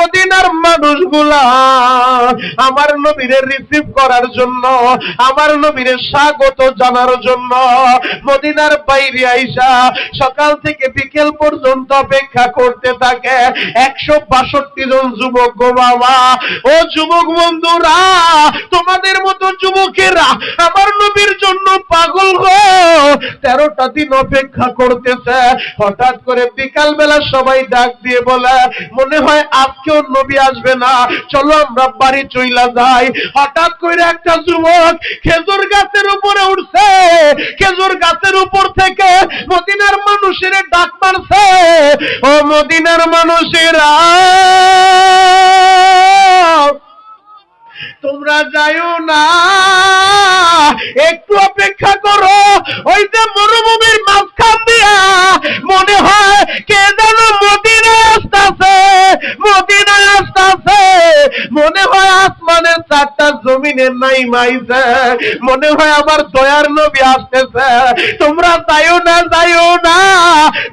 মদিনার মানুষগুলা আমার নবীরে রিসিভ করার জন্য, আমার নবীরে স্বাগত জানার জন্য মদিনার বাইরে আইসা সকাল থেকে বিকেল পর্যন্ত অপেক্ষা করতে থাকে। একশো বাষট্টি জন যুবক গো বাবা। ও যুবক বন্ধুরা মতো যুবকেরা, আমার নবীর জন্য পাগল গো। তেরোটা দিন অপেক্ষা করতেছে। হঠাৎ করে বিকাল বেলা সবাই ডাক দিয়ে বলে, মনে হয় আজকেও নবী আসবে না। চলো আমরা বাড়ি চইলা যাই। হঠাৎ করে একটা যুবক খেজুর গাছের উপরে উঠছে। খেজুর গাছের উপর থেকে মদিনার মানুষের ডাক মারছে। ও মদিনার মানুষেরা! না। একটু অপেক্ষা করো। ওই যে মরুভূমির মাঝখান দিয়া মনে হয় কে যেন আসতেছে আসতেছে। মনে হয় আসমানের চারটা জমিনের নাই মাইছে। মনে হয় আমার দয়ার নবী আসতেছে। তোমরা যাইও না যাইও না।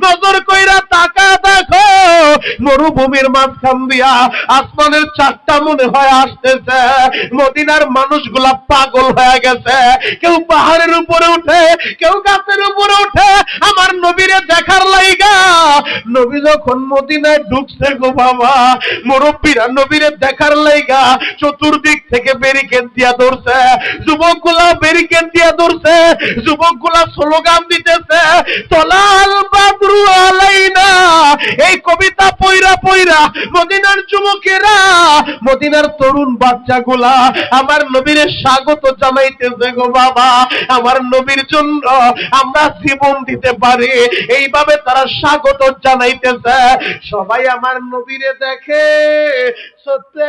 নজর কইরা মরুভূমির মাঝখান দিয়া আসমানের চারটা মনে হয় আসতেছে। মদিনার মানুষগুলা পাগল হয়ে গেছে। কেউ পাহাড়ের উপরে উঠে, কেউ গাছের উপরে উঠে, আমার নবীরে দেখার লাইগা। নবী যখন মদিনায় ঢুকছে গো বাবা, মুরব্বীরা নবীরে দেখার লাইগা, চতুর্দিক থেকে ব্যারিকেড দিয়া ধরছে। যুবকগুলা ব্যারিকেড দিয়া ধরছে। যুবকগুলা স্লোগান দিতেছে তলাল বাদরু আলাইনা এই কবিতা পইরা পইরা মদিনার যুবকেরা, মদিনার তরুণ আমার নবীর স্বাগত জানাইতেছে গো বাবা। আমার নবীর জন্য আমরা জীবন দিতে পারি। এইভাবে তারা স্বাগত জানাইতেছে। সবাই আমার নবীরে দেখে সত্যি